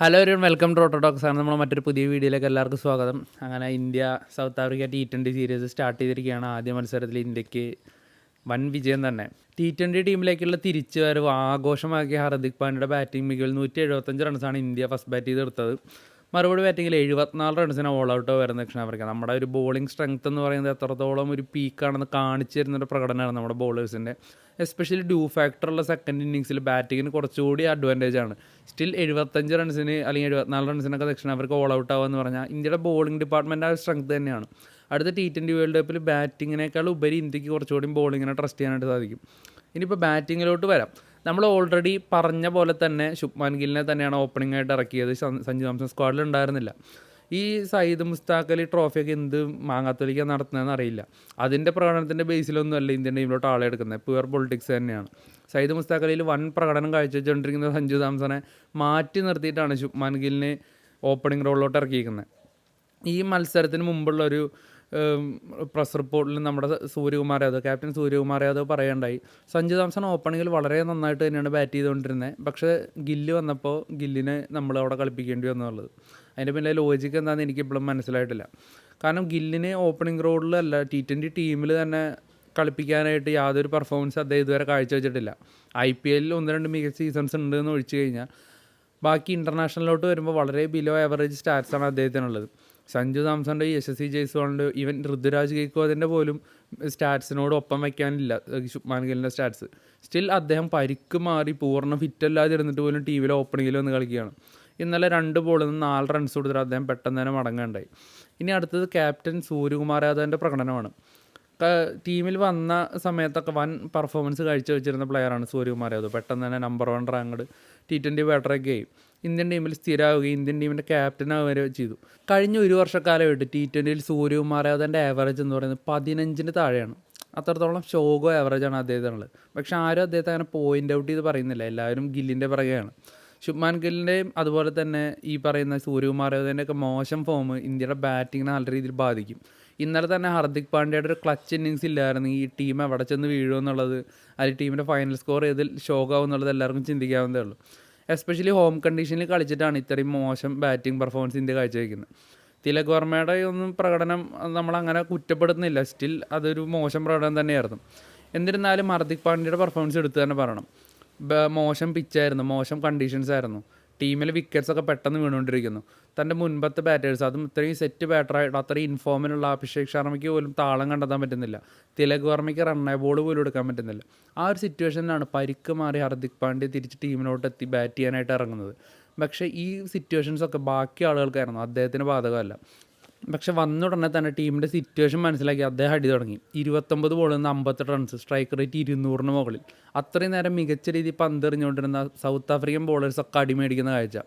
Hello ഒരു welcome to ഓട്ടോടോക്സ് ആണ്. നമ്മൾ മറ്റൊരു പുതിയ വീഡിയോയിലേക്ക് എല്ലാവർക്കും സ്വാഗതം. അങ്ങനെ India South Africa T twenty series start ചെയ്തിരിക്കുകയാണ്. ആദ്യ മത്സരത്തിൽ ഇന്ത്യയ്ക്ക് വൻ വിജയം തന്നെ. ടി ട്വന്റി ടീമിലേക്കുള്ള തിരിച്ചു വരവ് ആഘോഷമാക്കിയ ഹർദിക് പാണ്ഡ്യയുടെ ബാറ്റിംഗ് മികവിൽ നൂറ്റി എഴുപത്തഞ്ച് റൺസാണ് ഇന്ത്യ ഫസ്റ്റ് ബാറ്റ് ചെയ്ത് എടുത്തത് മറുപടി ബാറ്റിങ്ങിൽ എഴുപത്തിനാല് റൺസിന് ഓൾ ഔട്ട് വരുന്ന ദക്ഷിണാഫ്രിക്ക. നമ്മുടെ ഒരു ബോളിംഗ് സ്ട്രെങ്ത് എന്ന് പറയുന്നത് എത്രത്തോളം ഒരു പീക്കാണെന്ന് കാണിച്ചു തരുന്നൊരു പ്രകടനമാണ് നമ്മുടെ ബോളേഴ്സിന്റെ എസ്പെഷ്യലി ഡ്യൂ ഫാക്ടറുള്ള സെക്കൻഡ് ഇന്നിങ്സിൽ ബാറ്റിങ്ങിന് കുറച്ചുകൂടി അഡ്വാന്റേജ് ആണ്. സ്റ്റിൽ എഴുപത്തഞ്ച് റൺസിന് അല്ലെങ്കിൽ എഴുപത്തിനാല് റൺസിനൊക്കെ ദക്ഷിണാഫ്രിക്ക ഓൾ ഔട്ട് ആവുക എന്ന് പറഞ്ഞാൽ ഇന്ത്യയുടെ ബോളിംഗ് ഡിപ്പാർട്ട്മെന്റ് ആ സ്ട്രെങ്ത് തന്നെയാണ്. അടുത്ത ടി ട്വന്റി വേൾഡ് കപ്പിൽ ബാറ്റിങ്ങിനേക്കാൾ ഉപരി ഇന്ത്യയ്ക്ക് കുറച്ചുകൂടി ബോളിങ്ങിനെ ട്രസ്റ്റ് ചെയ്യാനായിട്ട് സാധിക്കും. ഇനിയിപ്പോൾ ബാറ്റിങ്ങിലോട്ട് വരാം. നമ്മൾ ഓൾറെഡി പറഞ്ഞ പോലെ തന്നെ ശുഭ്മാൻ ഗില്ലിനെ തന്നെയാണ് ഓപ്പണിംഗ് ആയിട്ട് ഇറക്കിയത്. സഞ്ജു സാംസൺ സ്ക്വാഡിൽ ഉണ്ടായിരുന്നില്ല. ഈ സയ്യിദ് മുസ്താഖ് അലി ട്രോഫിയൊക്കെ എന്ത് മാങ്ങാത്തൊലിക്കാൻ നടത്തുന്നതെന്ന് അറിയില്ല. അതിന്റെ പ്രകടനത്തിന്റെ ബേസിലൊന്നും അല്ല ഇന്ത്യൻ ടീമിലോട്ട് ആളെ എടുക്കുന്നത്. പ്യുവർ പൊളിറ്റിക്സ് തന്നെയാണ്. സയ്യിദ് മുസ്താഖ് അലിയിൽ വൻ പ്രകടനം കാഴ്ചവെച്ചുകൊണ്ടിരിക്കുന്ന സഞ്ജു സാംസനെ മാറ്റി നിർത്തിയിട്ടാണ് ശുഭ്മാൻ ഗില്ലിനെ ഓപ്പണിംഗ് റോളിലോട്ട് ഇറക്കിയിരിക്കുന്നത്. ഈ മത്സരത്തിന് മുമ്പുള്ള ഒരു പ്രസ് റിപ്പോർട്ടിൽ നമ്മുടെ സൂര്യകുമാർ യാദവ് ക്യാപ്റ്റൻ സൂര്യകുമാർ യാദവ് പറയേണ്ടായി സഞ്ജു സാംസൺ ഓപ്പണിങ്ങിൽ വളരെ നന്നായിട്ട് തന്നെയാണ് ബാറ്റ് ചെയ്തുകൊണ്ടിരുന്നത് പക്ഷേ ഗില്ല് വന്നപ്പോൾ ഗില്ലിനെ നമ്മൾ അവിടെ കളിപ്പിക്കേണ്ടി വന്നുള്ളത് അതിന്റെ പിന്നെ ലോജിക്ക് എന്താണെന്ന് എനിക്കിപ്പോഴും മനസ്സിലായിട്ടില്ല. കാരണം ഗില്ലിനെ ഓപ്പണിംഗ് റോഡിലല്ല ടി ട്വന്റി ടീമിൽ തന്നെ കളിപ്പിക്കാനായിട്ട് യാതൊരു പെർഫോമൻസ് അദ്ദേഹം ഇതുവരെ കാഴ്ചവെച്ചിട്ടില്ല. ഐ പി എല്ലിൽ ഒന്ന് രണ്ട് മികച്ച സീസൺസ് ഉണ്ട് എന്ന് ഒഴിച്ചു കഴിഞ്ഞാൽ ബാക്കി ഇന്റർനാഷണലിലോട്ട് വരുമ്പോൾ വളരെ ബിലോ ആവറേജ് സ്റ്റാറ്റ്സാണ് അദ്ദേഹത്തിനുള്ളത്. സഞ്ജു സാംസണിന്റെ യശസ്വി ജയ്സ്വാളിന്റെ ഈവൻ ഋതുരാജ് ഗെയ്ക്കോദിന്റെ പോലും സ്റ്റാറ്റ്സിനോട് ഒപ്പം വയ്ക്കാനില്ല ശുഭ്മാൻ ഗില്ലിന്റെ സ്റ്റാറ്റ്സ് സ്റ്റിൽ അദ്ദേഹം പരിക്ക് മാറി പൂർണ ഫിറ്റല്ലാതെ ഇരുന്നിട്ട് പോലും ടി വിയിലെ ഓപ്പണിങ്ങിൽ വന്ന് കളിക്കുകയാണ്. ഇന്നലെ രണ്ട് ബോളിൽ നിന്ന് നാല് റൺസ് കൊടുത്തിട്ട് അദ്ദേഹം പെട്ടെന്ന് തന്നെ മടങ്ങുകയുണ്ടായി. ഇനി അടുത്തത് ക്യാപ്റ്റൻ സൂര്യകുമാർ യാദവിന്റെ പ്രകടനമാണ്. ടീമിൽ വന്ന സമയത്തൊക്കെ വൻ പെർഫോമൻസ് കാഴ്ചവെച്ചിരുന്ന പ്ലെയറാണ് സൂര്യകുമാർ യാദവ്. പെട്ടെന്ന് തന്നെ number one ranked T twenty ബാറ്ററൊക്കെ ആയി. ഇന്ത്യൻ ടീമിൽ സ്ഥിരമാവുകയും ഇന്ത്യൻ ടീമിന്റെ ക്യാപ്റ്റൻ ആവുകയും ചെയ്തു. കഴിഞ്ഞ ഒരു വർഷക്കാലമായിട്ട് ടി ട്വന്റിയിൽ സൂര്യകുമാർ യാദവിന്റെ ആവറേജ് എന്ന് പറയുന്നത് പതിനഞ്ചിന് താഴെയാണ്. അത്രത്തോളം ഷോഗോ ആവറേജാണ് അദ്ദേഹത്തിനുള്ളത്. പക്ഷെ ആരും അദ്ദേഹത്തെ അങ്ങനെ പോയിന്റ് ഔട്ട് ചെയ്ത് പറയുന്നില്ല. എല്ലാവരും ഗില്ലിന്റെ പിറകെയാണ്. ശുഭ്മാൻ ഗില്ലിന്റെയും അതുപോലെ തന്നെ ഈ പറയുന്ന സൂര്യകുമാർ യാദവിന്റെയൊക്കെ മോശം ഫോം ഇന്ത്യയുടെ ബാറ്റിങ്ങിനെ നല്ല രീതിയിൽ ബാധിക്കും. ഇന്നലെ തന്നെ ഹർദിക് പാണ്ഡ്യയുടെ ഒരു ക്ലച്ച് ഇന്നിങ്സ് ഇല്ലായിരുന്നു. ഈ ടീം എവിടെ ചെന്ന് വീഴുമെന്നുള്ളത് അല്ലെങ്കിൽ ടീമിന്റെ ഫൈനൽ സ്കോർ ഏതിൽ ഷോക്കാവും എന്നുള്ളത് എല്ലാവർക്കും ചിന്തിക്കാവുന്നതേ ഉള്ളൂ. എസ്പെഷ്യലി ഹോം കണ്ടീഷനിൽ കളിച്ചിട്ടാണ് ഇത്രയും മോശം ബാറ്റിംഗ് പെർഫോമൻസ് ഇന്ത്യ കാഴ്ചവെക്കുന്നത്. തിലക് വർമ്മയുടെ ഒന്നും പ്രകടനം നമ്മളങ്ങനെ കുറ്റപ്പെടുത്തുന്നില്ല. സ്റ്റിൽ അതൊരു മോശം പ്രകടനം തന്നെയായിരുന്നു. എന്നിരുന്നാലും ഹർദിക് പാണ്ഡ്യയുടെ പെർഫോമൻസ് എടുത്തു തന്നെ പറയണം. മോശം പിച്ചായിരുന്നു മോശം കണ്ടീഷൻസ് ആയിരുന്നു. ടീമിൽ വിക്കറ്റ്സ് ഒക്കെ പെട്ടെന്ന് വീണുകൊണ്ടിരിക്കുന്നു. തന്റെ മുൻപത്തെ ബാറ്റേഴ്സ് അതും ഇത്രയും സെറ്റ് ബാറ്ററായിട്ട് അത്രയും ഇൻഫോമിനുള്ള അഭിഷേക് ശർമ്മയ്ക്ക് പോലും താളം കണ്ടെത്താൻ പറ്റുന്നില്ല. തിലക് വർമ്മയ്ക്ക് റണ്ണേ ബോൾ പോലും എടുക്കാൻ പറ്റുന്നില്ല. ആ ഒരു സിറ്റുവേഷനിലാണ് പരിക്ക് മാറി ഹർദിക് പാണ്ഡ്യ തിരിച്ച് ടീമിലോട്ട് എത്തി ബാറ്റ് ചെയ്യാനായിട്ട് ഇറങ്ങുന്നത്. പക്ഷേ ഈ സിറ്റുവേഷൻസ് ഒക്കെ ബാക്കി ആളുകൾക്കായിരുന്നു. അദ്ദേഹത്തിന് ബാധകമല്ല. പക്ഷെ വന്ന ഉടനെ തന്നെ ടീമിന്റെ സിറ്റുവേഷൻ മനസ്സിലാക്കി അദ്ദേഹം അടി തുടങ്ങി. ഇരുപത്തൊമ്പത് ബോളിൽ നിന്ന് അമ്പത്തെട്ട് റൺസ് സ്ട്രൈക്ക് റേറ്റ് ഇരുന്നൂറിന് മുകളിൽ. അത്രയും നേരം മികച്ച രീതിയിൽ പന്തെറിഞ്ഞുകൊണ്ടിരുന്ന സൗത്ത് ആഫ്രിക്കൻ ബോളേഴ്സൊക്കെ അടിമേടിക്കുന്ന കാഴ്ച.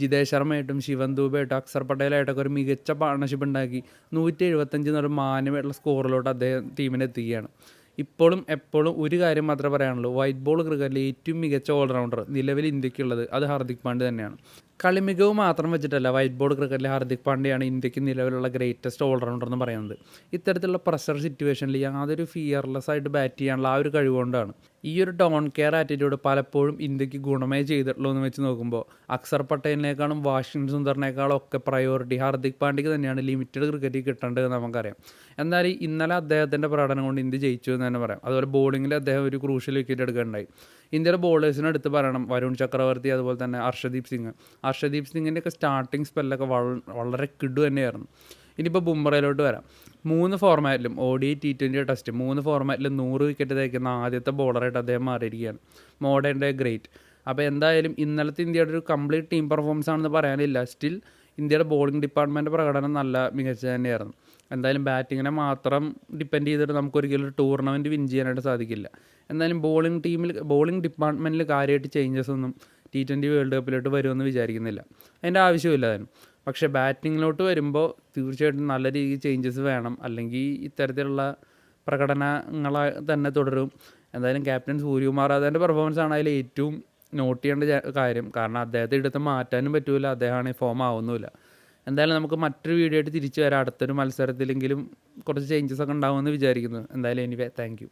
ജിതേഷ് ശർമ്മയായിട്ടും ശിവൻ ദൂബായിട്ടും അക്സർ പട്ടേലായിട്ടൊക്കെ ഒരു മികച്ച പാർട്ണർഷിപ്പ് ഉണ്ടാക്കി നൂറ്റി എഴുപത്തഞ്ച് എന്നൊരു മാന്യമായിട്ടുള്ള സ്കോറിലോട്ട് അദ്ദേഹം ടീമിനെ എത്തിക്കുകയാണ്. ഇപ്പോഴും എപ്പോഴും ഒരു കാര്യം മാത്രമേ പറയാനുള്ളൂ. വൈറ്റ് ബോൾ ക്രിക്കറ്റിലെ ഏറ്റവും മികച്ച ഓൾറൗണ്ടർ നിലവിൽ ഇന്ത്യക്കുള്ളത് അത് ഹാർദിക് പാണ്ഡ്യ തന്നെയാണ്. കളി മികവ് മാത്രം വെച്ചിട്ടല്ല വൈറ്റ് ബോർഡ് ക്രിക്കറ്റിലെ ഹാർദിക് പാണ്ഡ്യയാണ് ഇന്ത്യയ്ക്ക് നിലവിലുള്ള ഗ്രേറ്റസ്റ്റ് ഓൾറൗണ്ടർ എന്ന് പറയുന്നത്. ഇത്തരത്തിലുള്ള പ്രഷർ സിറ്റുവേഷനിൽ യാതൊരു ഫിയർലെസ് ആയിട്ട് ബാറ്റ് ചെയ്യാനുള്ള ആ ഒരു കഴിവുകൊണ്ടാണ്. ഈ ഒരു ഡോൺ കെയർ ആറ്റിറ്റ്യൂഡ് പലപ്പോഴും ഇന്ത്യയ്ക്ക് ഗുണമേ ചെയ്തിട്ടുള്ളൂ എന്ന് വെച്ച് നോക്കുമ്പോൾ അക്സർ പട്ടേലിനേക്കാളും വാഷിംഗ് സുന്ദറിനേക്കാളും ഒക്കെ പ്രയോറിറ്റി ഹാർദിക് പാണ്ഡ്യക്ക് തന്നെയാണ് ലിമിറ്റഡ് ക്രിക്കറ്റിൽ കിട്ടേണ്ടത് നമുക്കറിയാം. എന്നാൽ ഇന്നലെ അദ്ദേഹത്തിന്റെ പ്രകടനം കൊണ്ട് ഇന്ത്യ ജയിച്ചു എന്ന് തന്നെ പറയാം. അതുപോലെ ബോളിങ്ങിൽ അദ്ദേഹം ഒരു ക്രൂഷ്യൽ വിക്കറ്റ് എടുക്കുകയുണ്ടായി. ഇന്ത്യയുടെ ബോളേഴ്സിനെ എടുത്ത് പറയണം വരുൺ ചക്രവർത്തി അതുപോലെ തന്നെ ഹർഷദീപ് സിംഗ്. ഹർഷദീപ് സിംഗിന്റെയൊക്കെ സ്റ്റാർട്ടിങ് സ്പെല്ലൊക്കെ വളരെ കിടു തന്നെയായിരുന്നു. ഇനിയിപ്പോൾ ബുംറയിലോട്ട് വരാം. മൂന്ന് ഫോർമാറ്റിലും O D T twenty test മൂന്ന് ഫോർമാറ്റിലും നൂറ് വിക്കറ്റ് തയ്ക്കുന്ന ആദ്യത്തെ ബോളറായിട്ട് അദ്ദേഹം മാറിയിരിക്കുകയാണ്. മോഡേൺ ഡേ ഗ്രേറ്റ് അപ്പോൾ എന്തായാലും ഇന്നലത്തെ ഇന്ത്യയുടെ ഒരു കംപ്ലീറ്റ് ടീം പെർഫോമൻസ് ആണെന്ന് പറയാനില്ല. സ്റ്റിൽ ഇന്ത്യയുടെ ബോളിംഗ് ഡിപ്പാർട്ട്മെന്റ് പ്രകടനം നല്ല മികച്ച തന്നെയായിരുന്നു. എന്തായാലും ബാറ്റിങ്ങിനെ മാത്രം ഡിപ്പെൻഡ് ചെയ്തിട്ട് നമുക്കൊരിക്കലും ഒരു ടൂർണമെന്റ് വിൻ ചെയ്യാനായിട്ട് സാധിക്കില്ല. എന്തായാലും ബോളിംഗ് ടീമിൽ ബോളിംഗ് ഡിപ്പാർട്ട്മെന്റിൽ കാര്യമായിട്ട് ചേഞ്ചസ് ഒന്നും ടി ട്വന്റി വേൾഡ് കപ്പിലോട്ട് വരുമെന്ന് വിചാരിക്കുന്നില്ല. അതിന്റെ ആവശ്യമില്ല അതിന്. പക്ഷേ ബാറ്റിങ്ങിലോട്ട് വരുമ്പോൾ തീർച്ചയായിട്ടും നല്ല രീതിയിൽ ചേഞ്ചസ് വേണം. അല്ലെങ്കിൽ ഇത്തരത്തിലുള്ള പ്രകടനങ്ങൾ തന്നെ തുടരും. എന്തായാലും ക്യാപ്റ്റൻ സൂര്യകുമാർ അതിന്റെ പെർഫോമൻസ് ആണ് അതിൽ ഏറ്റവും നോട്ട് ചെയ്യേണ്ട കാര്യം. കാരണം അദ്ദേഹത്തെ എടുത്ത് മാറ്റാനും പറ്റില്ല അദ്ദേഹമാണ് ഫോം ആവുന്നുമില്ല. എന്തായാലും നമുക്ക് മറ്റൊരു വീഡിയോ ആയിട്ട് തിരിച്ചു വരാം. അടുത്തൊരു മത്സരത്തിലെങ്കിലും കുറച്ച് ചേഞ്ചസ് ഒക്കെ ഉണ്ടാവുമെന്ന് വിചാരിക്കുന്നു. എന്തായാലും എനിവേ താങ്ക്